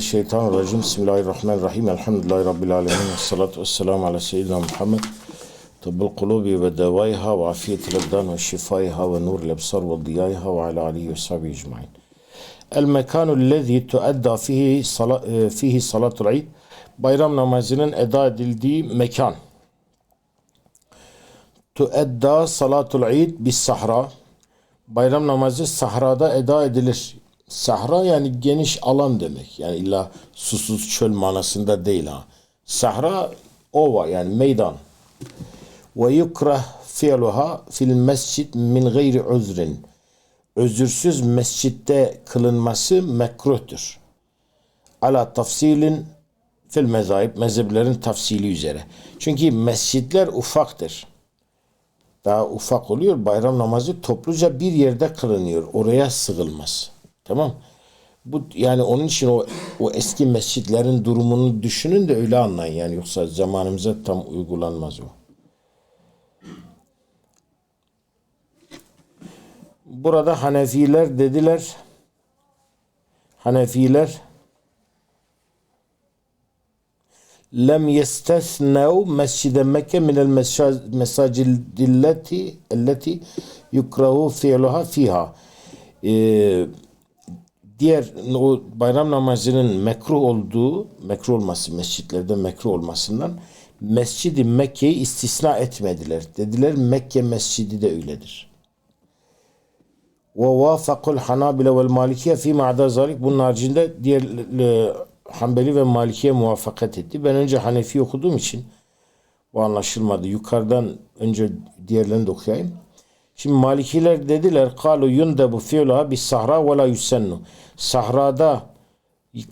Şeytanirracim. Bismillahirrahmanirrahim. Elhamdülillahi Rabbil alemin. Ve salatu ve selamu ala seyyidina Muhammed. Tıbbul kulubi ve devaiha ve afiyetil ebdan ve şifaiha ve nuril ebsar ve diyaiha ve ala alihi ve sahbihi ecmain. El mekanu lezi tuadda fihi, sala, e, fihi salatul id. Bayram namazının eda edildiği mekan. Tuadda salatul id bis sahra. Bayram namazı sahrada eda edilir. Sahra yani geniş alan demek. Yani illa susuz çöl manasında değil ha. Sahra ova yani meydan. Ve yukrah fi'luha fil mescid min gayri uzrin. Özürsüz mescitte kılınması mekruhtur. Ala tafsilin fil mezahib mezheplerin tafsili üzere. Çünkü mescitler ufaktır daha ufak oluyor. Bayram namazı topluca bir yerde kılınıyor. Oraya sığılmaz. Tamam. Bu yani onun için o o eski mescitlerin durumunu düşünün de öyle anlayın yani yoksa zamanımıza tam uygulanmaz o. Burada Hanefiler dediler Hanefiler lem yestesnev mescide Mekke minel mesacilleti elleti yukrahu fi'luha fiha. Ee, diğer o bayram namazının mekruh olduğu, mekruh olması mescitlerde mekruh olmasından Mescidi Mekke'yi istisna etmediler. Dediler Mekke mescidi de öyledir. Ve vafakul hanabile vel malikiye fi ma'da zalik bunun haricinde diğer e, Hanbeli ve Malikiye muvaffakat etti. Ben önce Hanefi okuduğum için bu anlaşılmadı. Yukarıdan önce diğerlerini de okuyayım. Şimdi Malikiler dediler kalu yundebu fi'luha bis sahra ve la yusennu. Sahrada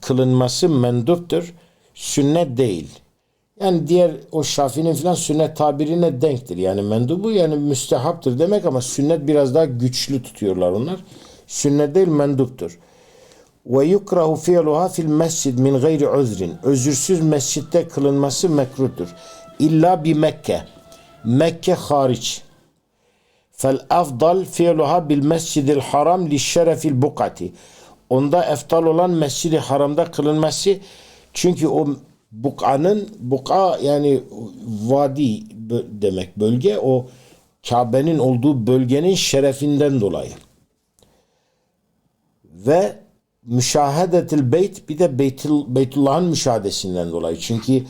kılınması menduptur. Sünnet değil. Yani diğer o Şafii'nin filan sünnet tabirine denktir. Yani mendubu yani müstehaptır demek ama sünnet biraz daha güçlü tutuyorlar onlar. Sünnet değil menduptur ve yukrahu fi'luha fil mescid min gayri uzrin. Özürsüz mescitte kılınması mekruhtur. İlla bi Mekke. Mekke hariç. Bil mescidil haram li şerefil bukati. Onda eftal olan mescidi haramda kılınması çünkü o buk'anın buka yani vadi demek bölge o Kabe'nin olduğu bölgenin şerefinden dolayı. Ve müşahedetil beyt bir de Beytul, Beytullah'ın müşahedesinden dolayı. Çünkü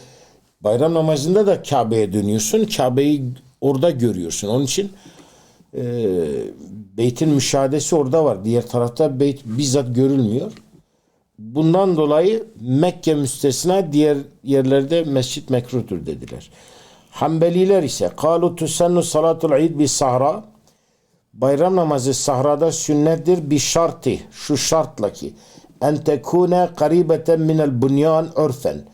bayram namazında da Kabe'ye dönüyorsun. Kabe'yi orada görüyorsun. Onun için e, beytin müşahedesi orada var. Diğer tarafta beyt bizzat görülmüyor. Bundan dolayı Mekke müstesna diğer yerlerde mescit mekruhtur dediler. Hanbeliler ise kalu tusennu salatul id bi sahra bayram namazı sahrada sünnettir bir şartı şu şartla ki en tekune karibeten minel bunyan örfen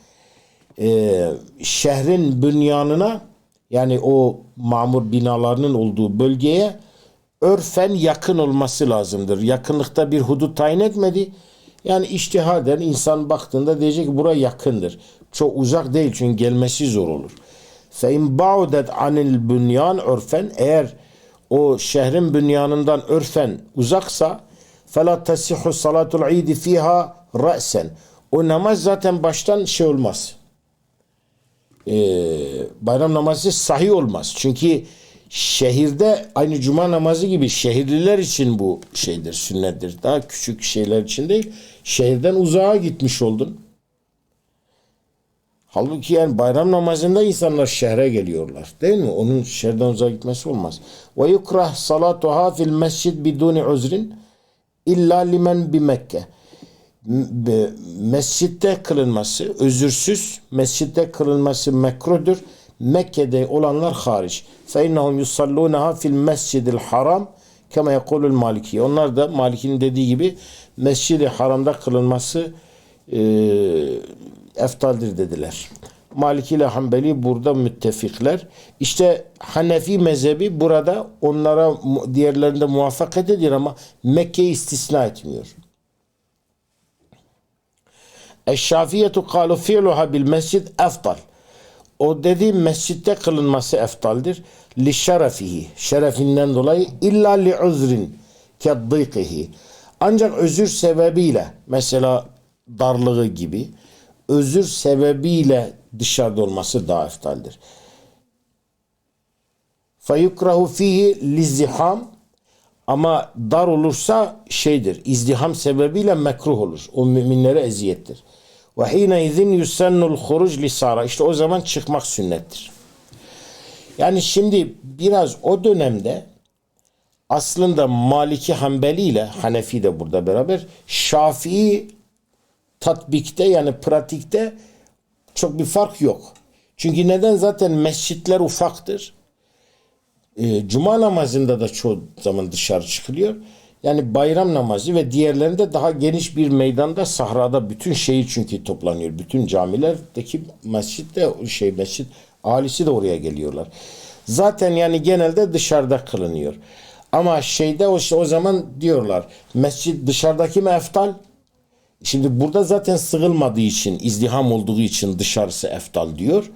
ee, şehrin bünyanına yani o mamur binalarının olduğu bölgeye örfen yakın olması lazımdır. Yakınlıkta bir hudut tayin etmedi. Yani iştihaden insan baktığında diyecek ki bura yakındır. Çok uzak değil çünkü gelmesi zor olur. Fe ba'udet anil bünyan örfen eğer o şehrin bünyanından örfen uzaksa fela tasihu salatul idi fiha ra'sen. O namaz zaten baştan şey olmaz. Ee, bayram namazı sahih olmaz. Çünkü şehirde aynı cuma namazı gibi şehirliler için bu şeydir, sünnettir. Daha küçük şeyler için değil. Şehirden uzağa gitmiş oldun. Halbuki yani bayram namazında insanlar şehre geliyorlar. Değil mi? Onun şehirden uzağa gitmesi olmaz. Ve yukrah salatuha fil mescid biduni uzrin illa limen bi Mekke. Mescitte kılınması, özürsüz mescitte kılınması mekruhdur. Mekke'de olanlar hariç. İnnahum yusallunaha fil mescidil haram kema yekulul maliki. Onlar da Maliki'nin dediği gibi mescidi haramda kılınması e, eftaldir dediler. Maliki ile Hanbeli burada müttefikler. İşte Hanefi mezhebi burada onlara diğerlerinde muvaffakat ediyor ama Mekke'yi istisna etmiyor. Eşşafiyetu kalu fi'luha bil mescid eftal. O dediği mescitte kılınması eftaldir. Li şerefihi. Şerefinden dolayı illa li uzrin keddîkihi. Ancak özür sebebiyle mesela darlığı gibi özür sebebiyle dışarıda olması daha eftaldir. Feyukrahu fihi liziham ama dar olursa şeydir. izdiham sebebiyle mekruh olur. O müminlere eziyettir. Ve hine izin yusennul huruc lisara. İşte o zaman çıkmak sünnettir. Yani şimdi biraz o dönemde aslında Maliki Hanbeli ile Hanefi de burada beraber Şafii tatbikte yani pratikte çok bir fark yok. Çünkü neden zaten mescitler ufaktır. E, Cuma namazında da çoğu zaman dışarı çıkılıyor. Yani bayram namazı ve diğerlerinde daha geniş bir meydanda sahrada bütün şehir çünkü toplanıyor. Bütün camilerdeki mescitte şey mescit ahalisi de oraya geliyorlar. Zaten yani genelde dışarıda kılınıyor. Ama şeyde o, o zaman diyorlar mescit dışarıdaki mi eftal? Şimdi burada zaten sığılmadığı için, izdiham olduğu için dışarısı eftal diyor.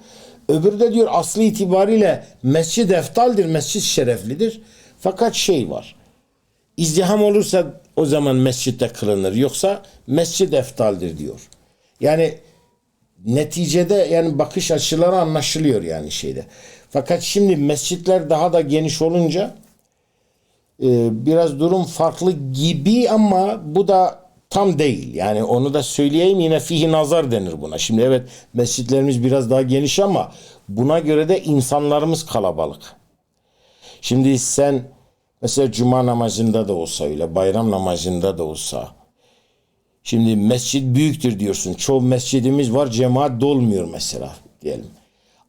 Öbürü de diyor aslı itibariyle mescid eftaldir, mescid şereflidir. Fakat şey var. İzdiham olursa o zaman mescitte kılınır. Yoksa mescid eftaldir diyor. Yani neticede yani bakış açıları anlaşılıyor yani şeyde. Fakat şimdi mescitler daha da geniş olunca e, biraz durum farklı gibi ama bu da tam değil. Yani onu da söyleyeyim yine fihi nazar denir buna. Şimdi evet mescitlerimiz biraz daha geniş ama buna göre de insanlarımız kalabalık. Şimdi sen mesela cuma namazında da olsa öyle, bayram namazında da olsa Şimdi mescit büyüktür diyorsun. Çoğu mescidimiz var cemaat dolmuyor mesela diyelim.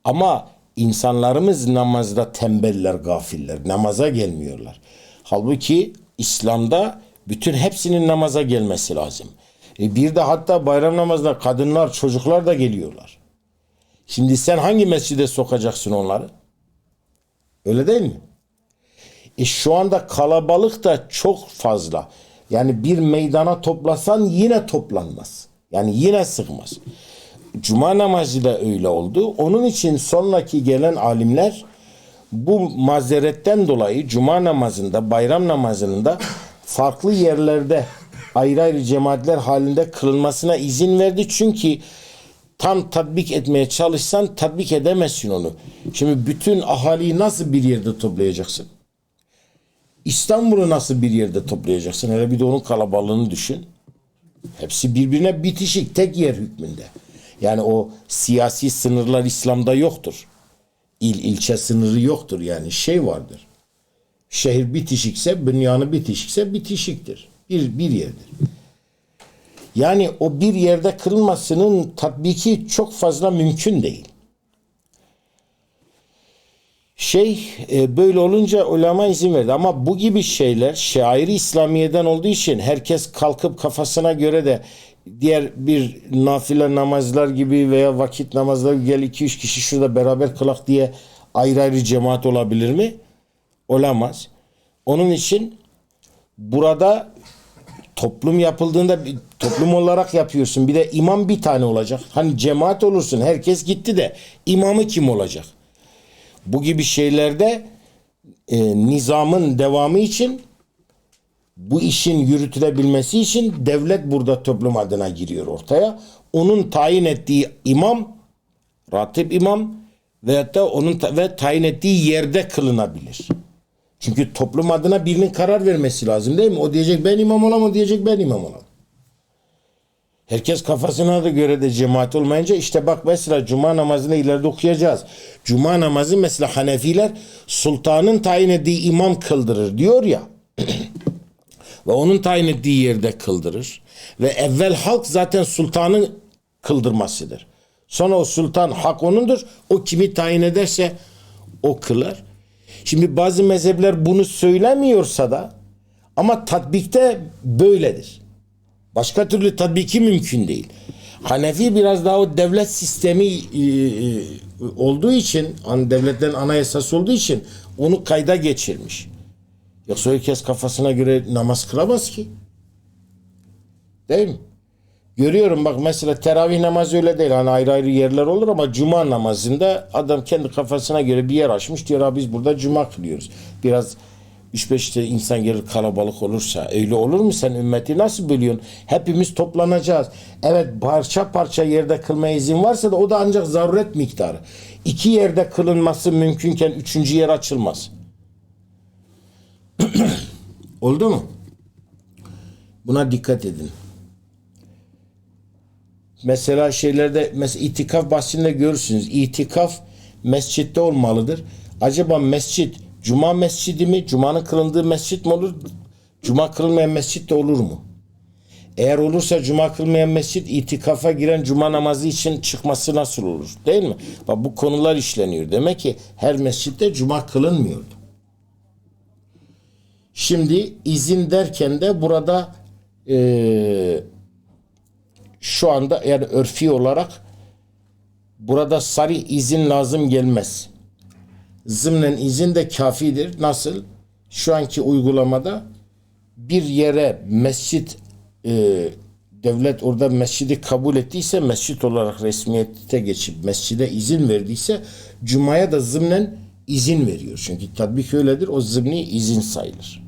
Ama insanlarımız namazda tembeller, gafiller. Namaza gelmiyorlar. Halbuki İslam'da bütün hepsinin namaza gelmesi lazım. E bir de hatta bayram namazında kadınlar, çocuklar da geliyorlar. Şimdi sen hangi mescide sokacaksın onları? Öyle değil mi? E şu anda kalabalık da çok fazla. Yani bir meydana toplasan yine toplanmaz. Yani yine sığmaz. Cuma namazı da öyle oldu. Onun için sonraki gelen alimler bu mazeretten dolayı cuma namazında, bayram namazında farklı yerlerde ayrı ayrı cemaatler halinde kılınmasına izin verdi. Çünkü tam tatbik etmeye çalışsan tatbik edemezsin onu. Şimdi bütün ahaliyi nasıl bir yerde toplayacaksın? İstanbul'u nasıl bir yerde toplayacaksın? Hele bir de onun kalabalığını düşün. Hepsi birbirine bitişik tek yer hükmünde. Yani o siyasi sınırlar İslam'da yoktur. İl ilçe sınırı yoktur yani şey vardır. Şehir bitişikse, bünyanı bitişikse bitişiktir. Bir, bir yerdir. Yani o bir yerde kırılmasının tatbiki çok fazla mümkün değil. Şey e, böyle olunca ulema izin verdi ama bu gibi şeyler şairi İslamiye'den olduğu için herkes kalkıp kafasına göre de diğer bir nafile namazlar gibi veya vakit namazları gel iki üç kişi şurada beraber kılak diye ayrı ayrı cemaat olabilir mi? Olamaz. Onun için burada toplum yapıldığında toplum olarak yapıyorsun. Bir de imam bir tane olacak. Hani cemaat olursun. Herkes gitti de imamı kim olacak? Bu gibi şeylerde e, nizamın devamı için bu işin yürütülebilmesi için devlet burada toplum adına giriyor ortaya. Onun tayin ettiği imam, ratip imam veyahut da onun ta- ve tayin ettiği yerde kılınabilir. Çünkü toplum adına birinin karar vermesi lazım değil mi? O diyecek ben imam olamam, o diyecek ben imam olamam. Herkes kafasına da göre de cemaat olmayınca işte bak mesela cuma namazını ileride okuyacağız. Cuma namazı mesela Hanefiler sultanın tayin ettiği imam kıldırır diyor ya. ve onun tayin ettiği yerde kıldırır. Ve evvel halk zaten sultanın kıldırmasıdır. Sonra o sultan hak onundur. O kimi tayin ederse o kılar. Şimdi bazı mezhepler bunu söylemiyorsa da ama tatbikte böyledir. Başka türlü tatbiki mümkün değil. Hanefi biraz daha o devlet sistemi e, e, olduğu için, an devletlerin anayasası olduğu için onu kayda geçirmiş. Yoksa herkes kafasına göre namaz kılamaz ki. Değil mi? Görüyorum bak mesela teravih namazı öyle değil. Hani ayrı ayrı yerler olur ama cuma namazında adam kendi kafasına göre bir yer açmış diyor abi biz burada cuma kılıyoruz. Biraz 3-5 de insan gelir kalabalık olursa öyle olur mu sen ümmeti nasıl bölüyorsun? Hepimiz toplanacağız. Evet parça parça yerde kılmaya izin varsa da o da ancak zaruret miktarı. İki yerde kılınması mümkünken üçüncü yer açılmaz. Oldu mu? Buna dikkat edin. Mesela şeylerde mesela itikaf bahsinde görürsünüz. İtikaf mescitte olmalıdır. Acaba mescit cuma mescidi mi? Cumanın kılındığı mescit mi olur? Cuma kılınmayan mescit de olur mu? Eğer olursa cuma kılmayan mescit itikafa giren cuma namazı için çıkması nasıl olur? Değil mi? Bak bu konular işleniyor. Demek ki her mescitte cuma kılınmıyordu. Şimdi izin derken de burada eee şu anda yani örfi olarak burada sarı izin lazım gelmez. Zımnen izin de kafidir. Nasıl? Şu anki uygulamada bir yere mescit e, devlet orada mescidi kabul ettiyse mescit olarak resmiyete geçip mescide izin verdiyse cumaya da zımnen izin veriyor. Çünkü tatbik öyledir. O zımni izin sayılır.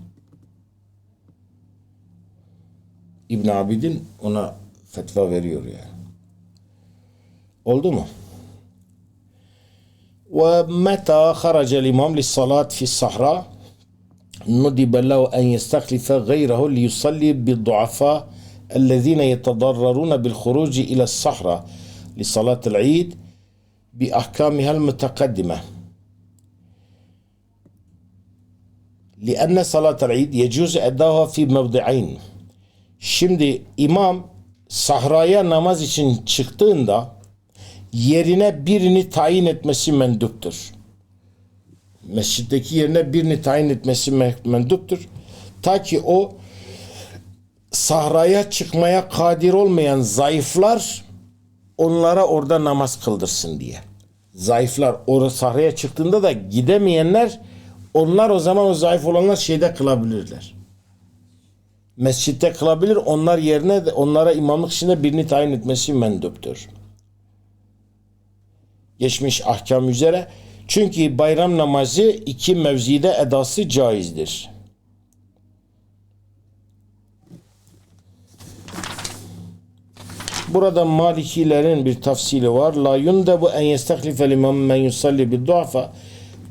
İbn Abidin ona fetva veriyor yani. Oldu mu? ومتى خرج الإمام للصلاة في الصحراء؟ ندب له أن يستخلف غيره ليصلي بالضعفاء الذين يتضررون بالخروج إلى الصحراء لصلاة العيد بأحكامها المتقدمة. لأن صلاة العيد يجوز أداؤها في موضعين. Şimdi imam sahraya namaz için çıktığında yerine birini tayin etmesi menduptur. Mescitteki yerine birini tayin etmesi me- menduptur. Ta ki o sahraya çıkmaya kadir olmayan zayıflar onlara orada namaz kıldırsın diye. Zayıflar orada sahraya çıktığında da gidemeyenler onlar o zaman o zayıf olanlar şeyde kılabilirler mescitte kılabilir. Onlar yerine de onlara imamlık içinde birini tayin etmesi menduptur. Geçmiş ahkam üzere. Çünkü bayram namazı iki mevzide edası caizdir. Burada Malikilerin bir tafsili var. La yundebu en yestehlifel imam men yusalli bil duafa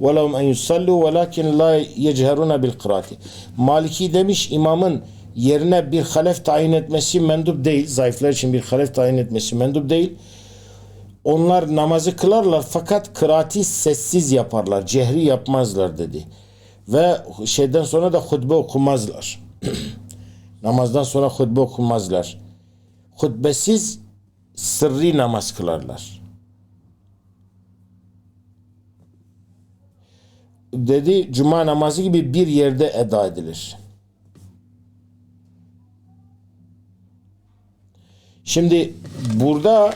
ve lehum en yusallu velakin la yecheruna bil kıraati. Maliki demiş imamın yerine bir halef tayin etmesi mendup değil. Zayıflar için bir halef tayin etmesi mendup değil. Onlar namazı kılarlar fakat kıraati sessiz yaparlar. Cehri yapmazlar dedi. Ve şeyden sonra da hutbe okumazlar. Namazdan sonra hutbe okumazlar. Hutbesiz sırrı namaz kılarlar. Dedi cuma namazı gibi bir yerde eda edilir. Şimdi burada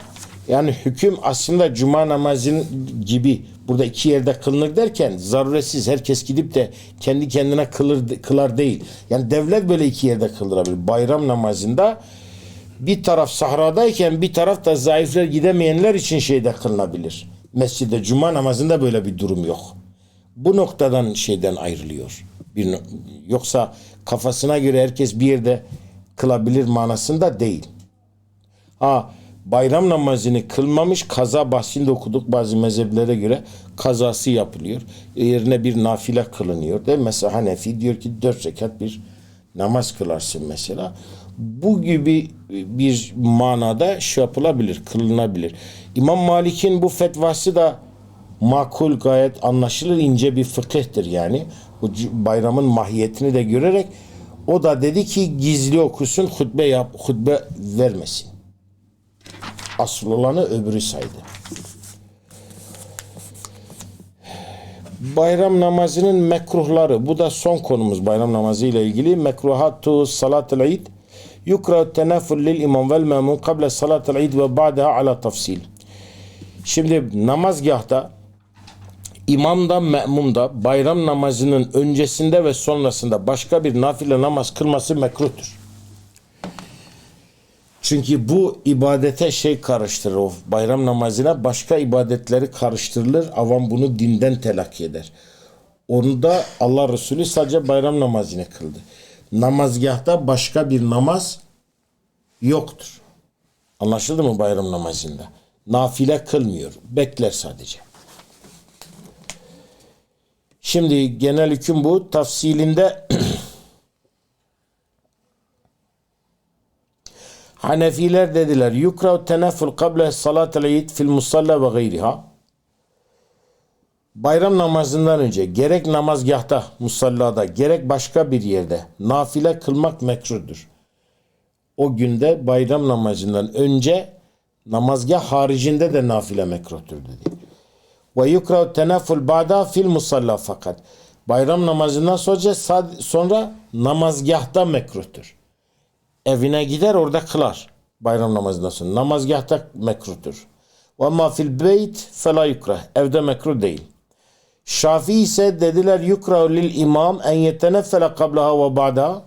yani hüküm aslında cuma namazının gibi burada iki yerde kılınır derken zaruretsiz herkes gidip de kendi kendine kılır, kılar değil. Yani devlet böyle iki yerde kıldırabilir. Bayram namazında bir taraf sahradayken bir taraf da zayıflar gidemeyenler için şeyde kılınabilir. Mescide cuma namazında böyle bir durum yok. Bu noktadan şeyden ayrılıyor. Bir, yoksa kafasına göre herkes bir yerde kılabilir manasında değil. Ha bayram namazını kılmamış kaza bahsinde okuduk bazı mezheplere göre kazası yapılıyor. Yerine bir nafile kılınıyor. Değil mi? Mesela Hanefi diyor ki dört rekat bir namaz kılarsın mesela. Bu gibi bir manada şey yapılabilir, kılınabilir. İmam Malik'in bu fetvası da makul gayet anlaşılır ince bir fıkıhtır yani. Bu bayramın mahiyetini de görerek o da dedi ki gizli okusun hutbe yap hutbe vermesin. Asıl olanı öbürü saydı. Bayram namazının mekruhları. Bu da son konumuz bayram namazı ile ilgili. Mekruhatu salatul id. Yukra tenafül lil imam vel memun kable salatul id ve ba'daha ala tafsil. Şimdi namazgahta imam da me'mum da bayram namazının öncesinde ve sonrasında başka bir nafile namaz kılması mekruhtur. Çünkü bu ibadete şey karıştırır. O bayram namazına başka ibadetleri karıştırılır. Avam bunu dinden telakki eder. Onu da Allah Resulü sadece bayram namazını kıldı. Namazgahta başka bir namaz yoktur. Anlaşıldı mı bayram namazında? Nafile kılmıyor. Bekler sadece. Şimdi genel hüküm bu. Tafsilinde Hanefiler dediler yukrav teneffül kable salatel eid fil musalla ve gayriha Bayram namazından önce gerek namazgahta, musallada, gerek başka bir yerde nafile kılmak mekruhdur. O günde bayram namazından önce namazgah haricinde de nafile mekruhtur dedi. Ve yukrav teneffül ba'da fil musalla fakat. Bayram namazından sonra, sonra namazgahta mekruhtur. Evine gider orada kılar. Bayram namazından sonra. Namazgahta mekruhtur. Ve ama fil beyt fela yukrah. Evde mekruh değil. Şafii ise dediler yukrahu lil imam en yeteneffele kablaha ve ba'da.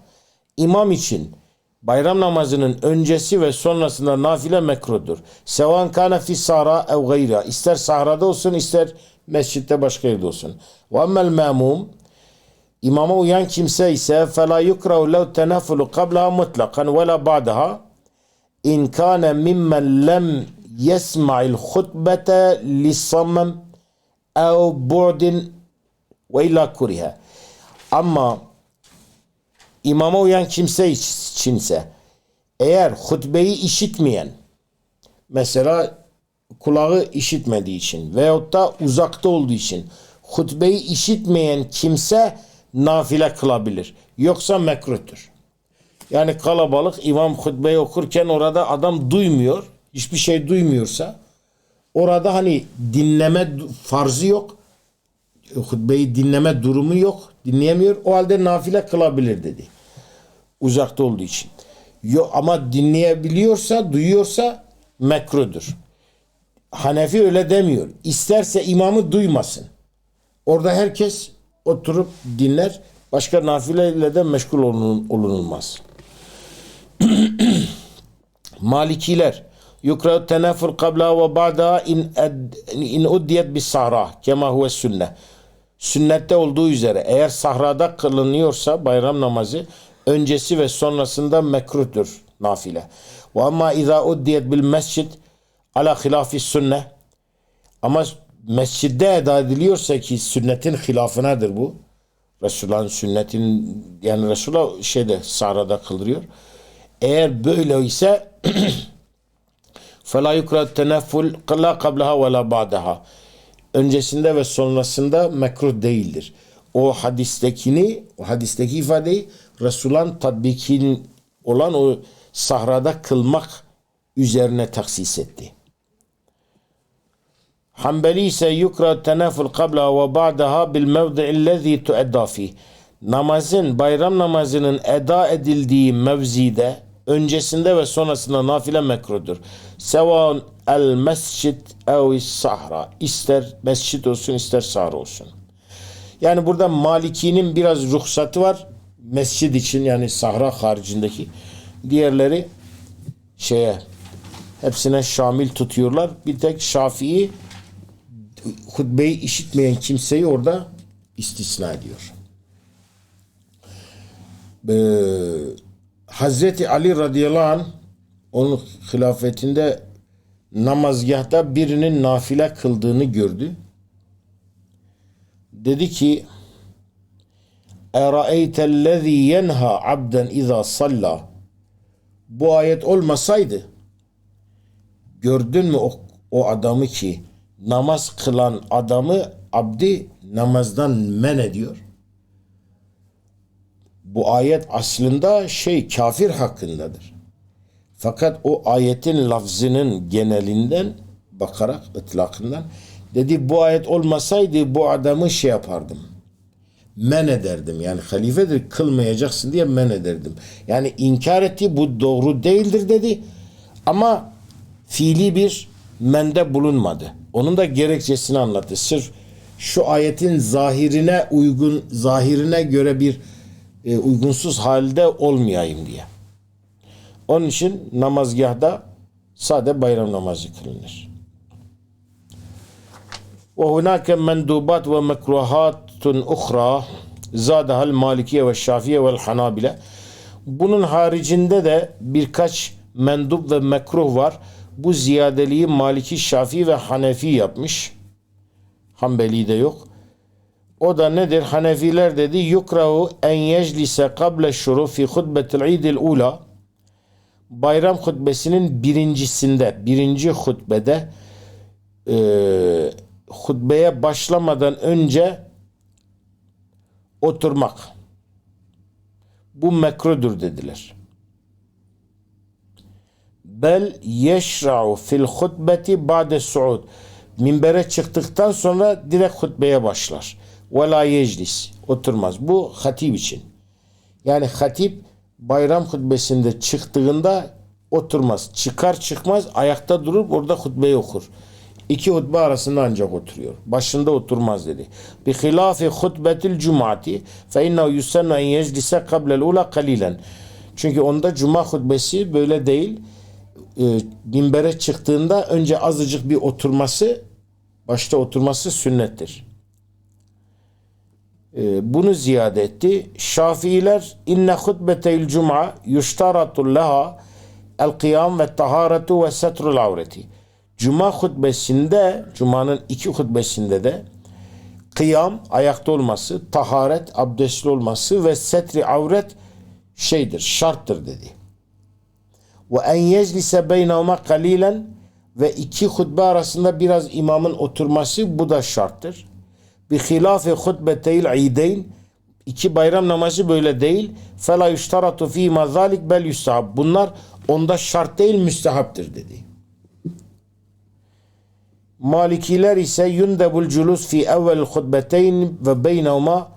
İmam için bayram namazının öncesi ve sonrasında nafile mekruhdur. Sevan kana fi sahra ev gayra. İster sahrada olsun ister mescitte başka yerde olsun. Ve emmel memum İmama uyan kimse ise فَلَا يُكْرَهُ لَوْ تَنَفُلُ قَبْلَهَا مُطْلَقًا وَلَا بَعْدَهَا اِنْ كَانَ مِمَّنْ لَمْ يَسْمَعِ الْخُطْبَةَ لِصَمَّمْ اَوْ بُعْدٍ وَاِلَّا كُرِهَا Ama imama uyan kimse içinse eğer hutbeyi işitmeyen mesela kulağı işitmediği için veyahut da uzakta olduğu için hutbeyi işitmeyen kimse nafile kılabilir. Yoksa mekruhtur. Yani kalabalık imam hutbeyi okurken orada adam duymuyor. Hiçbir şey duymuyorsa orada hani dinleme farzı yok. Hutbeyi dinleme durumu yok. Dinleyemiyor. O halde nafile kılabilir dedi. Uzakta olduğu için. Yok, ama dinleyebiliyorsa, duyuyorsa mekruhdur. Hanefi öyle demiyor. İsterse imamı duymasın. Orada herkes oturup dinler. Başka nafileyle de meşgul olunulmaz. Malikiler yukrav tenafur qabla ve ba'da in in uddiyet bis sahra kema huve sünne. Sünnette olduğu üzere eğer sahrada kılınıyorsa bayram namazı öncesi ve sonrasında mekruhtur nafile. Ve ama iza uddiyet bil mescid ala hilafi sünne ama mescidde eda ediliyorsa ki sünnetin hilafınadır bu. Resulullah'ın sünnetin yani Resulullah şeyde sahrada kıldırıyor. Eğer böyle ise فَلَا يُكْرَ التَّنَفُّلْ قَلَّا قَبْلَهَا وَلَا بَعْدَهَا Öncesinde ve sonrasında mekruh değildir. O hadistekini, o hadisteki ifadeyi Resulullah'ın tatbikin olan o sahrada kılmak üzerine taksis etti. Hanbeli ise yukra tenafül kabla ve ba'daha bil mevdi'illezî tuedda fih. Namazın, bayram namazının eda edildiği mevzide öncesinde ve sonrasında nafile mekrudur. Sevan el mescid ev sahra. İster mescid olsun ister sahra olsun. Yani burada Maliki'nin biraz ruhsatı var. Mescid için yani sahra haricindeki. Diğerleri şeye hepsine şamil tutuyorlar. Bir tek Şafii hutbeyi işitmeyen kimseyi orada istisna ediyor. Ee, Hazreti Ali radıyallahu anh onun hilafetinde namazgahta birinin nafile kıldığını gördü. Dedi ki Eraeytellezî yenha abden izâ salla Bu ayet olmasaydı gördün mü o, o adamı ki namaz kılan adamı abdi namazdan men ediyor. Bu ayet aslında şey kafir hakkındadır. Fakat o ayetin lafzının genelinden bakarak ıtlakından dedi bu ayet olmasaydı bu adamı şey yapardım. Men ederdim. Yani halifedir kılmayacaksın diye men ederdim. Yani inkar etti bu doğru değildir dedi. Ama fiili bir mende bulunmadı. Onun da gerekçesini anlattı. Sırf şu ayetin zahirine uygun, zahirine göre bir e, uygunsuz halde olmayayım diye. Onun için namazgahda sade bayram namazı kılınır. Ve hunake mendubat ve mekruhat ziyadatun ukhra zadahal malikiye ve şafiye vel hanabile. Bunun haricinde de birkaç mendup ve mekruh var. Bu ziyadeliği Maliki, Şafii ve Hanefi yapmış. Hanbeli de yok. O da nedir? Hanefiler dedi yukrahu en yeclise kable şuru fi hutbetil idil ula bayram hutbesinin birincisinde birinci hutbede e, hutbeye başlamadan önce oturmak bu mekrudur dediler. Bel yeşra'u fil hutbeti ba'de suud. Minbere çıktıktan sonra direkt hutbeye başlar. Ve la yeclis. Oturmaz. Bu hatip için. Yani hatip bayram hutbesinde çıktığında oturmaz. Çıkar çıkmaz ayakta durup orada hutbeyi okur. İki hutbe arasında ancak oturuyor. Başında oturmaz dedi. Bi hilafi hutbetil cumati fe innehu yusennu en yeclise kablel ula kalilen. Çünkü onda cuma hutbesi böyle değil. E, çıktığında önce azıcık bir oturması başta oturması sünnettir. E, bunu ziyade etti. Şafiiler inne hutbeteyl cuma yuştaratu leha el kıyam ve taharetu ve setrul avreti. Cuma hutbesinde, Cuma'nın iki hutbesinde de kıyam, ayakta olması, taharet, abdestli olması ve setri avret şeydir, şarttır dedi. Ve en yeclise beynevme kalilen ve iki hutbe arasında biraz imamın oturması bu da şarttır. Bi hilafi hutbeteyl ideyn iki bayram namazı böyle değil. Fela yuştaratu fi mazalik bel yustahab. Bunlar onda şart değil müstehaptır dedi. Malikiler ise yundebul culus fi evvel hutbeteyn ve beynevma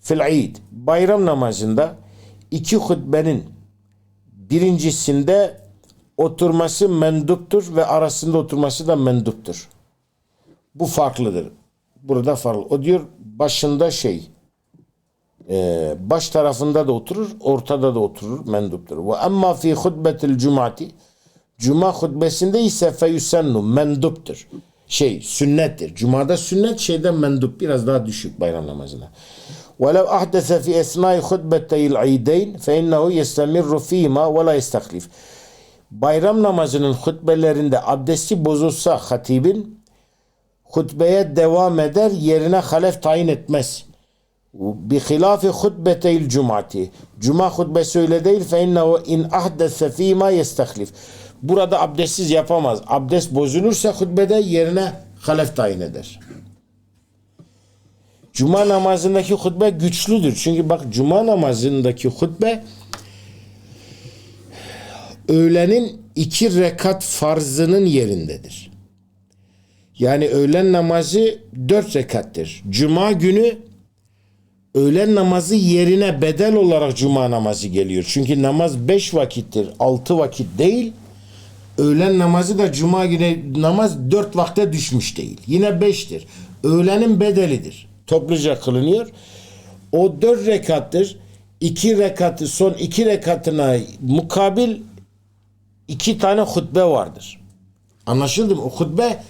fil id. Bayram namazında iki hutbenin birincisinde oturması menduptur ve arasında oturması da menduptur. Bu farklıdır. Burada farklı. O diyor başında şey e, baş tarafında da oturur, ortada da oturur, menduptur. Ve emma fi hutbetil cumati Cuma hutbesinde ise feyusennu menduptur. Şey sünnettir. Cumada sünnet şeyden mendup biraz daha düşük bayram namazına. وَلَوْ أَحْدَثَ فِي اَسْنَاءِ خُطْبَتَيِ الْعِيدَيْنِ فَاِنَّهُ يَسْتَمِرُّ ف۪يهِمَا وَلَا يَسْتَخْلِفِ Bayram namazının hutbelerinde abdesti bozulsa hatibin hutbeye devam eder yerine halef tayin etmez. Bi hilafi hutbeteyl cumati. Cuma hutbesi öyle değil fe innehu in ahdese fîmâ yestehlif. Burada abdestsiz yapamaz. Abdest bozulursa hutbede yerine halef tayin eder. Cuma namazındaki hutbe güçlüdür. Çünkü bak cuma namazındaki hutbe öğlenin iki rekat farzının yerindedir. Yani öğlen namazı dört rekattır. Cuma günü öğlen namazı yerine bedel olarak cuma namazı geliyor. Çünkü namaz beş vakittir, altı vakit değil. Öğlen namazı da cuma günü namaz dört vakte düşmüş değil. Yine beştir. Öğlenin bedelidir. Topluca kılınıyor. O dört rekattır. İki rekatı son iki rekatına mukabil iki tane hutbe vardır. Anlaşıldı mı? O hutbe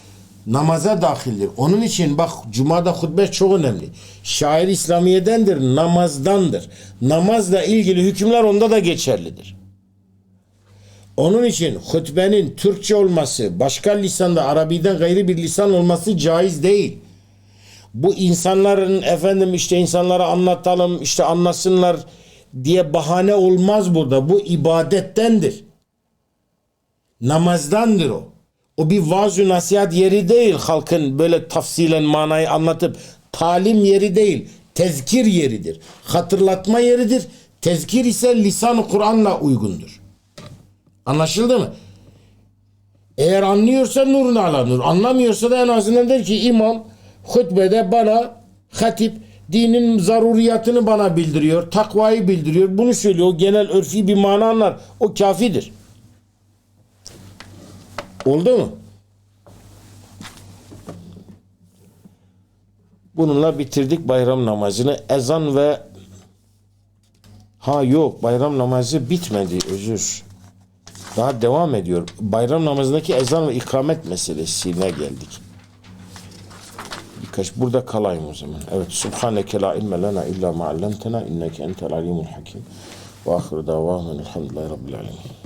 namaza dahildir. Onun için bak Cuma'da hutbe çok önemli. Şair İslamiye'dendir, namazdandır. Namazla ilgili hükümler onda da geçerlidir. Onun için hutbenin Türkçe olması, başka lisanda Arabi'den gayri bir lisan olması caiz değil. Bu insanların efendim işte insanlara anlatalım, işte anlasınlar diye bahane olmaz burada. Bu ibadettendir. Namazdandır o. O bir vaaz nasihat yeri değil halkın böyle tafsilen manayı anlatıp talim yeri değil. Tezkir yeridir. Hatırlatma yeridir. Tezkir ise lisan-ı Kur'an'la uygundur. Anlaşıldı mı? Eğer anlıyorsa nurun ala nur. Anlamıyorsa da en azından der ki imam hutbede bana hatip dinin zaruriyatını bana bildiriyor. Takvayı bildiriyor. Bunu söylüyor. O genel örfi bir mana anlar. O kafidir. Oldu mu? Bununla bitirdik bayram namazını. Ezan ve ha yok bayram namazı bitmedi özür. Daha devam ediyor. Bayram namazındaki ezan ve ikamet meselesine geldik. Birkaç burada kalayım o zaman. Evet. Subhaneke la ilme lena illa ma allamtena inneke entel alimul hakim. Ve ahiru davahmen elhamdülillahi rabbil alemin.